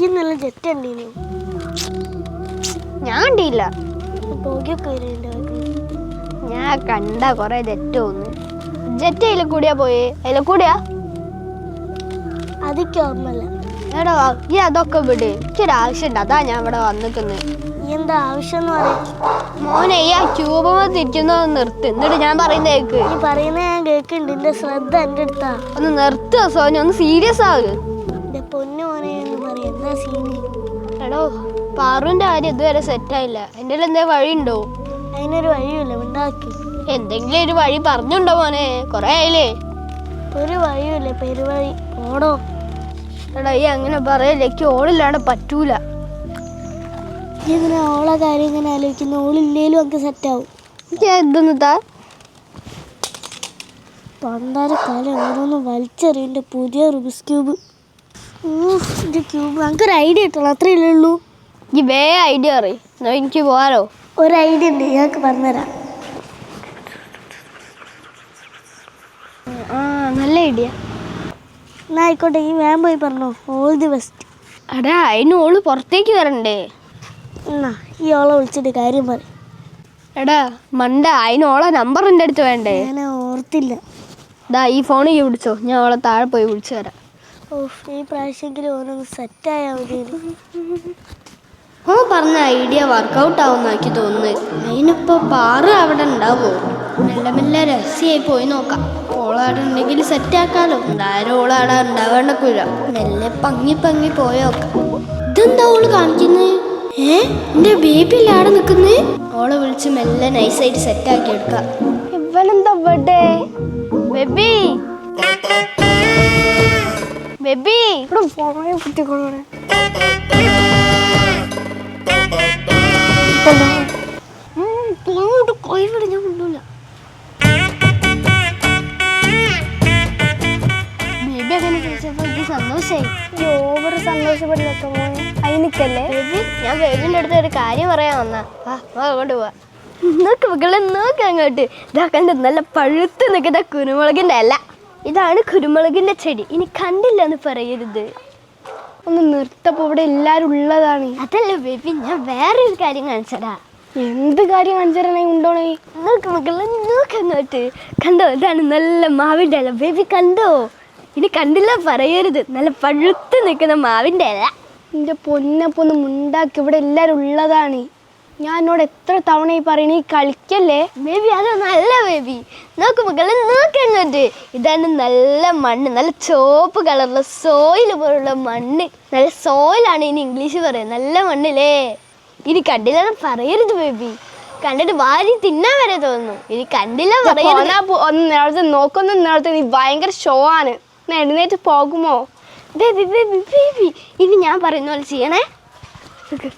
ഈ നല്ല ജെറ്റ് ഉണ്ടീനു ഞാൻ കണ്ടില്ല ഞാൻ കണ്ട കൊറേ ജെറ്റ് ഒന്ന് ജെറ്റ് അതിൽ കൂടിയാ പോയി? അതിൽ കൂടിയാ? അതൊക്കെ ഓർമ്മല്ല എടാ ഈ അതൊക്കെ വിട്. എനിക്കൊരു ആവശ്യമുണ്ട് അതാ ഞാൻ ഇവിടെ വന്നിക്കുന്നത് എന്താ ആവശ്യം മോനെ ഈ ആ ട്യൂബ് തിരിക്കുന്നത് നിർത്ത്. എന്നിട്ട് ഞാൻ പറയുന്ന കേക്ക്. പറയുന്ന ഞാൻ കേൾക്കുന്നുണ്ട് എന്റെ ശ്രദ്ധ എന്റെ അടുത്താ ഒന്ന് നിർത്ത് സോനി. ഒന്ന് സീരിയസ് ആവ് എന്റെ പൊന്നു മോനെ എന്ന് പറയും എന്താ സീന് എടോ പാറുവിന്റെ കാര്യം ഇതുവരെ സെറ്റായില്ല ആയില്ല. എന്തേ വഴി വഴിയുണ്ടോ? അതിനൊരു വഴിയില്ല ഉണ്ടാക്കി എന്തെങ്കിലും ഒരു വഴി പറഞ്ഞുണ്ടോ മോനെ? കൊറേ ആയില്ലേ? ഒരു വഴിയില്ല പെരുവഴി. ഓടോ. എടാ ഈ അങ്ങനെ പറയല്ലേ എനിക്ക് ഓളില്ലാണ്ട് പറ്റൂല. ഇങ്ങനെ ഓളെ കാര്യം ഇങ്ങനെ ആലോചിക്കുന്നു ഓളില്ലേലും ഒക്കെ സെറ്റാവും ഞാൻ എന്തെന്നിട്ടാ പണ്ടാര കാലം ഓരോന്ന് വലിച്ചെറിയന്റെ പുതിയ റുബിസ് ക്യൂബ് ഇത് ക്യൂബ് നമുക്കൊരു ഐഡിയ കിട്ടണം. അത്രയല്ലേ ഉള്ളൂ. ഈ വേ ഐഡിയ അറിയും എനിക്ക് പോകാലോ ഒരു ഐഡിയ ഉണ്ട്. ഞങ്ങൾക്ക് പറഞ്ഞുതരാം. ആ നല്ല ഐഡിയ എന്നാ ആയിക്കോട്ടെ ഈ വേഗം പോയി പറഞ്ഞോ. ഓൾ ദി ബെസ്റ്റ് എടാ അതിന് ഓൾ പുറത്തേക്ക് വരണ്ടേ? എന്നാ ഈ ഓളെ വിളിച്ചിട്ട് കാര്യം പറ എടാ മണ്ട അതിന് ഓളെ നമ്പർ എന്റെ അടുത്ത് വേണ്ടേ? ഞാൻ ഓർത്തില്ല. ദാ ഈ ഫോണിൽ വിളിച്ചോ ഞാൻ ഓളെ താഴെ പോയി വിളിച്ചു തരാം ഓ ഈ പ്രാവശ്യമെങ്കിലും ഓരോന്ന് സെറ്റായാൽ മതി. ഓ പറഞ്ഞ ഐഡിയ വർക്കൗട്ട് ആവുന്നാക്കി തോന്നുന്നു. അതിനിപ്പോ പാറ അവിടെ ഉണ്ടാവോ? മെല്ലെ മെല്ലെ രഹസ്യമായി പോയി നോക്കാം. ഓളാടുണ്ടെങ്കിൽ സെറ്റ് ആക്കാലോ ഉണ്ടാവേണ്ട കുഴ. മെല്ലെ പങ്ങി പങ്ങി പോയോക്കാം ഇതെന്താ ഓൾ കാണിക്കുന്നത് ഏ? എന്റെ ബേബി അല്ലേ അവിടെ ഓളെ വിളിച്ച് മെല്ലെ നൈസായിട്ട് സെറ്റ് ആക്കി എടുക്കാം. ഇവനെന്താ ബേബി? ബേബി. ഇവിടെ പോയ കുട്ടികളോട് പോയിട്ട് കോഴിവിടെ ഞാൻ കൊണ്ടൂല ബേബി അങ്ങനെ ചോദിച്ചപ്പോ എനിക്ക് സന്തോഷായി. ഓവർ സന്തോഷപ്പെടില്ലട്ടോ മോനെ. അതിനിക്കല്ലേ ബേബി ഞാൻ ബേബിന്റെ അടുത്ത് ഒരു കാര്യം പറയാൻ വന്നാ. ആ അങ്ങോട്ട് പോവാ നോക്ക് മക്കളെ നോക്ക് അങ്ങോട്ട്. ഇതാക്കണ്ട കണ്ട് നല്ല പഴുത്ത് നിൽക്കുന്ന കുരുമുളകിന്റെ അല്ല ഇതാണ് കുരുമുളകിന്റെ ചെടി. ഇനി കണ്ടില്ലെന്ന് പറയരുത്. ഒന്ന് നിർത്തപ്പോ ഇവിടെ എല്ലാരും ഉള്ളതാണ്. അതല്ല ബേബി ഞാൻ വേറൊരു കാര്യം കാണിച്ചടാ എന്ത് കാര്യം കാണിച്ചറിയണേ ഉണ്ടോണേ? നിങ്ങൾക്ക് മക്കളെ നോക്ക് അങ്ങോട്ട്. കണ്ടോ ഇതാണ് നല്ല മാവിന്റെ ഇല. ബേബി കണ്ടോ? ഇനി കണ്ടില്ല പറയരുത്. നല്ല പഴുത്ത് നിൽക്കുന്ന മാവിന്റെ ഇല. എന്റെ പൊന്നപ്പൊന്ന് മുണ്ടാക്കി ഇവിടെ എല്ലാരും ഉള്ളതാണ്. ഞാൻ എന്നോട് എത്ര തവണ ഈ പറയണ ഈ കളിക്കല്ലേ? ബേബി അത് നല്ല ബേബി നോക്ക് മക്കളെ നോക്ക് ഇതാണ് നല്ല മണ്ണ് നല്ല ചുവപ്പ് കളറുള്ള സോയിൽ പോലുള്ള മണ്ണ്. നല്ല സോയിലാണ് ഇനി ഇംഗ്ലീഷ് പറയുന്നത്. നല്ല മണ്ണില്ലേ? ഇനി കണ്ടില്ല പറയരുത് ബേബി കണ്ടിട്ട് വാരി തിന്നാൻ വരെ തോന്നുന്നു. ഇനി കണ്ടില്ല പറയരുത്. ഒന്ന് നേരത്തെ നോക്കൊന്ന് നേരത്തെ നീ ഭയങ്കര ഷോ ആണ്. എഴുന്നേറ്റ് പോകുമോ? ബേബി ബേബി ബേബി ഇനി ഞാൻ പറയുന്ന പോലെ ചെയ്യണേ. നോക്ക്.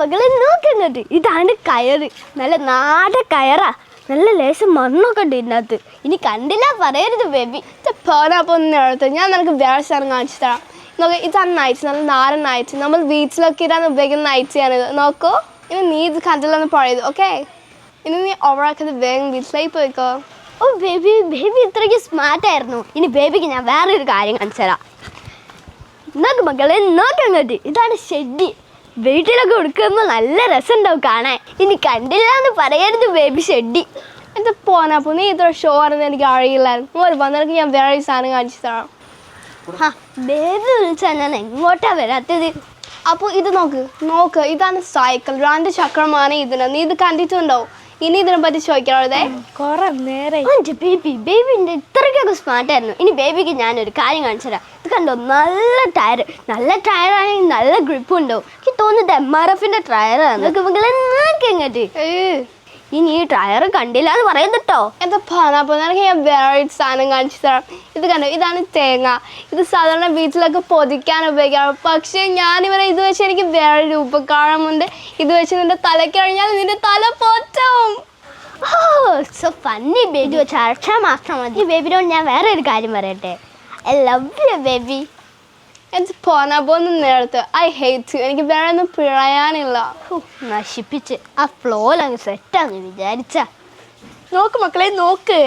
മകളെ നോക്കുന്നുണ്ട് ഇതാണ് കയറ്. നല്ല നാട കയറാ. നല്ല ലേശം മണ്ണൊക്കെ ഉണ്ട് ഇതിനകത്ത്. ഇനി കണ്ടില്ല പറയരുത് ബേബി. പോനാ അപ്പൊ ഒന്ന് നേരത്തെ ഞാൻ നിനക്ക് വേറെ സ്ഥലം കാണിച്ചു തരാം. നോക്ക് ഇതാണ് നൈറ്റ് നല്ല നാടൻ നൈറ്റ് നമ്മൾ ബീച്ചിലൊക്കെ ഇടാൻ ഉപയോഗിക്കുന്ന നൈറ്റ്സിയാണിത് നോക്കൂ. ഇനി നീ ഇത് കണ്ടില്ലെന്ന് പറയത് ഓക്കെ ഇനി നീ ഓവറാക്കുന്നത് വേഗം ബീച്ചിലേക്ക് പോയിക്കോ. ഓ ബേബി ബേബി ഇത്രയ്ക്ക് സ്മാർട്ട് ആയിരുന്നു. ഇനി ബേബിക്ക് ഞാൻ വേറൊരു കാര്യം കാണിച്ചു തരാം. നോക്ക് നോക്കാൻ അങ്ങോട്ട് ഇതാണ് ഷെഡി. വീട്ടിലൊക്കെ കൊടുക്കുമ്പോൾ നല്ല രസമുണ്ടാവും കാണാൻ. ഇനി കണ്ടില്ല എന്ന് പറയരുത് ബേബി ഷെഡി എന്താ പോനാ പോ നീ ഇത്ര ഷോ ആണെന്ന് എനിക്ക് അറിയില്ലായിരുന്നു ഒരു വന്നിട്ട് ഞാൻ വേറെ സാധനം കാണിച്ചു തരാം. ആ ബേബി വിളിച്ചാൽ ഞാൻ എങ്ങോട്ടാ വരാത്തത്? അപ്പോൾ ഇത് നോക്ക് നോക്ക്. ഇതാണ് സൈക്കിൾ രണ്ട് ചക്രമാണ് ഇതിന്. നീ ഇത് കണ്ടിട്ടുണ്ടോ? ഇനി ഇതിനെ പറ്റി ചോദിക്കാതെ കുറെ നേരെ എന്റെ ബേബി ബേബിന്റെ ഇത്രയ്ക്കൊക്കെ സ്മാർട്ട് ആയിരുന്നു. ഇനി ബേബിക്ക് ഞാനൊരു കാര്യം കാണിച്ചു തരാം. ഇത് കണ്ടോ? നല്ല ടയർ നല്ല ടയർ ആണെങ്കിൽ നല്ല ഗ്രിപ്പ് ഉണ്ടോ തോന്നുന്നത് എം ആർ എഫിന്റെ ഇങ്ങോട്ട് ഇനി ഈ ടയർ കണ്ടില്ല എന്ന് പറയുന്നുട്ടോ എന്താ ഞാൻ വേറെ സാധനം കാണിച്ചു തരാം. ഇത് കണ്ടോ? ഇതാണ് തേങ്ങ. ഇത് സാധാരണ വീട്ടിലൊക്കെ പൊതിക്കാൻ ഉപയോഗിക്കാറ്. പക്ഷേ ഞാനിവരെ ഇത് വെച്ച് എനിക്ക് വേറെ ഉപകാരമുണ്ട്. ഇത് വെച്ച് നിന്റെ തലക്കഴിഞ്ഞാൽ നിന്റെ തല പൊറ്റും ഓ സോ ഫണ്ണി ബേബി വെച്ച് അരച്ചാൽ മാത്രം മതി. ബേബിനോട് ഞാൻ വേറെ ഒരു കാര്യം പറയട്ടെ? ഐ ലവ് യു ബേബി എന്ത് പോനാ പോന്ന് നേരത്ത് ഐ ഹേറ്റ് എനിക്ക് വേറെ ഒന്നും പിഴയാനില്ല നശിപ്പിച്ച് ആ ഫ്ലോയിൽ അങ്ങ് സെറ്റാന്ന് വിചാരിച്ച. നോക്ക് മക്കളെ നോക്ക്.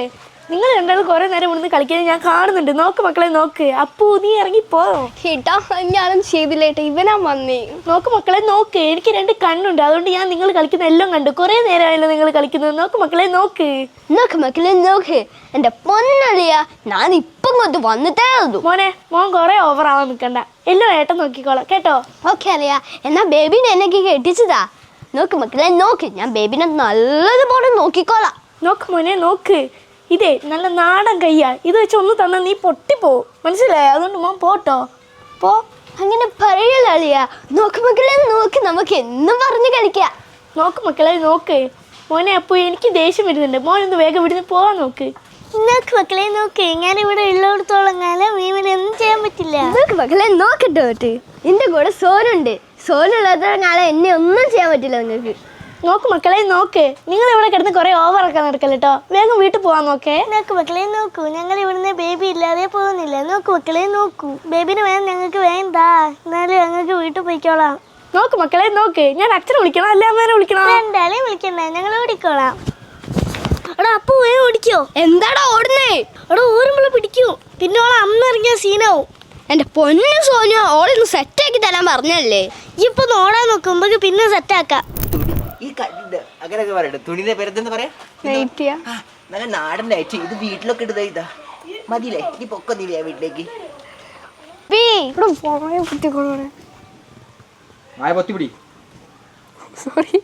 നിങ്ങൾ രണ്ടാളും കുറെ നേരം ഇവിടുന്ന് കളിക്കുന്നത് ഞാൻ കാണുന്നുണ്ട്. നോക്ക് മക്കളെ നോക്ക്. അപ്പു നീ ഇറങ്ങി പോ. ഏട്ടാ ഞാനും ചെയ്തില്ലേട്ടാ ഇവനാ വന്നേ. നോക്ക് മക്കളെ നോക്ക്. എനിക്ക് രണ്ട് കണ്ണുണ്ട്. അതുകൊണ്ട് ഞാൻ നിങ്ങൾ കളിക്കുന്ന എല്ലാം കണ്ടു. കുറെ നേരമായല്ലോ നിങ്ങൾ കളിക്കുന്നത്. നോക്ക് മക്കളെ നോക്ക്. നോക്ക് മക്കളെ നോക്ക്. എന്റെ പൊന്നളിയ ഞാൻ ഇപ്പം കൊണ്ട് വന്നിട്ടേ ഉള്ളൂ. മോനെ മോൻ കുറെ ഓവർ ആവാൻ നിൽക്കണ്ട എല്ലാം ഏട്ടൻ നോക്കിക്കോളാം. കേട്ടോ? ഓക്കെ അറിയാ എന്നാ ബേബിനെ എന്നെ കെട്ടിച്ചതാ. നോക്ക് മക്കളെ നോക്ക്. ഞാൻ ബേബിനെ നല്ലതുപോലെ നോക്കിക്കോളാം. നോക്ക് മോനെ നോക്ക്. ഇതേ നല്ല നാടൻ കയ്യാ. ഇത് വെച്ച് ഒന്ന് തന്നാൽ നീ പൊട്ടിപ്പോവും മനസ്സിലായോ? അതുകൊണ്ട് മോൻ പോട്ടോ. പോ. അങ്ങനെ പറയല അളിയ നോക്ക് മക്കളെ നോക്ക് നമുക്ക് എന്നും പറഞ്ഞു കളിക്കാം. നോക്ക് മക്കളെ നോക്ക്. മോനെ അപ്പോൾ എനിക്ക് ദേഷ്യം വരുന്നുണ്ട്. മോൻ ഒന്ന് വേഗം ഇവിടുന്ന് പോവാൻ നോക്ക്. നോക്ക് മക്കളെ നോക്ക്. ഞാൻ ഇവിടെ ഉള്ളിടത്തോളം കാലം ഒന്നും ചെയ്യാൻ പറ്റില്ല. നോക്ക് മക്കളെ നോക്കട്ടോ കേട്ട് എന്റെ കൂടെ സോനുണ്ട്. സോനുള്ളത്തോളം കാലം എന്നെ ഒന്നും ചെയ്യാൻ പറ്റില്ല നിങ്ങൾക്ക് നോക്ക് മക്കളെ നോക്ക്. നിങ്ങൾ ഇവിടെ കിടന്ന് കുറെ ഓവറൊക്കെ നടക്കല്ല കേട്ടോ വേഗം വീട്ടിൽ പോവാൻ നോക്കേ. നോക്ക് മക്കളെ നോക്കൂ. ഞങ്ങൾ ഇവിടുന്ന് ബേബി ഇല്ലാതെ പോകുന്നില്ല. നോക്ക് മക്കളെ നോക്കൂ. ബേബിന് വേണം ഞങ്ങൾക്ക് വേണ്ട. എന്നാലും ഞങ്ങൾക്ക് വീട്ടിൽ പോയിക്കോളാം. നോക്ക് മക്കളെ നോക്ക്. ഞാൻ അച്ഛനെ വിളിക്കണോ അല്ല അമ്മേനെ വിളിക്കണോ? രണ്ടാളെയും വിളിക്കണ്ട. ഞങ്ങൾ ഓടിക്കോളാം. എടാ അപ്പു വേഗം ഓടിക്കോ. എന്താടാ ഓടുന്നേ? എടാ ഓരുമ്പോൾ പിടിക്കൂ. പിന്നെ ഓളെ അമ്മ ഇറങ്ങിയ സീനാവും. എന്റെ പൊന്നു സോനു ഓളൊന്ന് സെറ്റാക്കി തരാൻ പറഞ്ഞല്ലേ ഇപ്പൊ ഓടാൻ നോക്കുമ്പോ പിന്നെ സെറ്റാക്കാം ഈ കണ്ടിട്ട് അങ്ങനെയൊക്കെ പറയട്ടെ തുണിന്റെ പേരെന്തെന്ന് പറയാ? നല്ല നാടൻ ലൈറ്റ് ഇത് വീട്ടിലൊക്കെ ഇടുന്ന ഇതാ. മതിയില്ലേ? ഇനി പൊക്ക നീ വേ വീട്ടിലേക്ക് മായ പൊത്തിപ്പിടി. സോറി